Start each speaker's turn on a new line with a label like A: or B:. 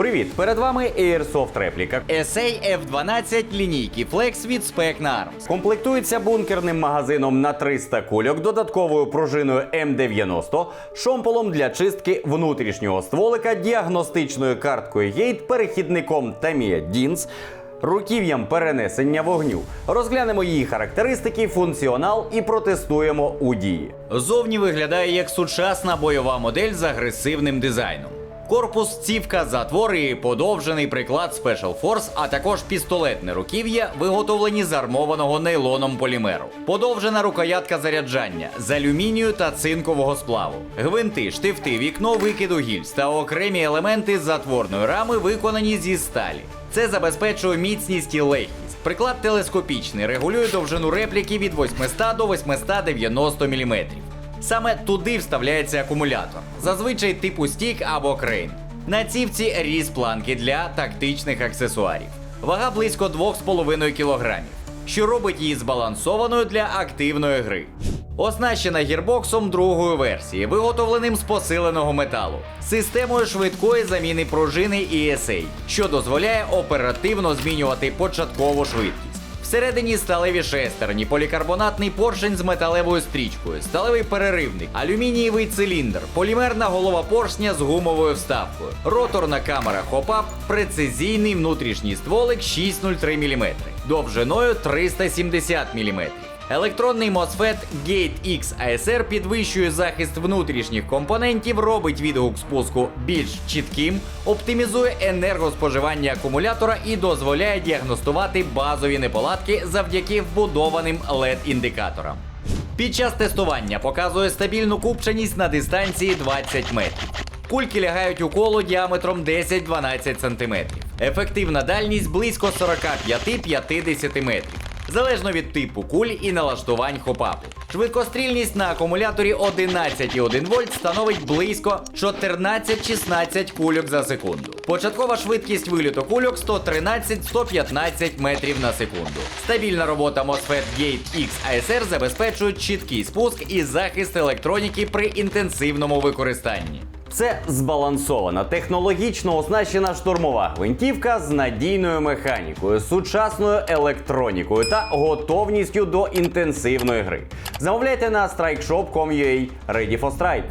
A: Привіт! Перед вами Airsoft репліка.
B: SA F12 лінійки Flex від Spec Arms.
A: Комплектується бункерним магазином на 300 кульок, додатковою пружиною М90, шомполом для чистки внутрішнього стволика, діагностичною карткою Gate, перехідником Tamiya DINS, руків'ям перенесення вогню. Розглянемо її характеристики, функціонал і протестуємо у дії.
B: Зовні виглядає як сучасна бойова модель з агресивним дизайном. Корпус, цівка, затвор і подовжений приклад Special Force, а також пістолетне руків'я, виготовлені з армованого нейлоном полімеру. Подовжена рукоятка заряджання з алюмінію та цинкового сплаву. Гвинти, штифти, вікно викиду гільз та окремі елементи затворної рами виконані зі сталі. Це забезпечує міцність і легкість. Приклад телескопічний, регулює довжину репліки від 800 до 890 мм. Саме туди вставляється акумулятор, зазвичай типу стік або крейн. На цівці різ планки для тактичних аксесуарів. Вага близько 2,5 кг, що робить її збалансованою для активної гри. Оснащена гірбоксом другої версії, виготовленим з посиленого металу, системою швидкої заміни пружини ESA, що дозволяє оперативно змінювати початкову швидкість. Всередині сталеві шестерні, полікарбонатний поршень з металевою стрічкою, сталевий переривник, алюмінієвий циліндр, полімерна голова поршня з гумовою вставкою, роторна камера хопап, прецизійний внутрішній стволик 603 мм, довжиною 370 мм. Електронний MOSFET Gate X ASR підвищує захист внутрішніх компонентів, робить відгук спуску більш чітким, оптимізує енергоспоживання акумулятора і дозволяє діагностувати базові неполадки завдяки вбудованим LED-індикаторам. Під час тестування показує стабільну купченість на дистанції 20 метрів. Кульки лягають у коло діаметром 10-12 см. Ефективна дальність близько 45-50 метрів. Залежно від типу куль і налаштувань хопапу. Швидкострільність на акумуляторі 11,1 вольт становить близько 14-16 кульок за секунду. Початкова швидкість виліту кульок 113-115 метрів на секунду. Стабільна робота MOSFET Gate X ASR забезпечує чіткий спуск і захист електроніки при інтенсивному використанні.
A: Це збалансована, технологічно оснащена штурмова гвинтівка з надійною механікою, сучасною електронікою та готовністю до інтенсивної гри. Замовляйте на strikeshop.com.ua Ready for Strike.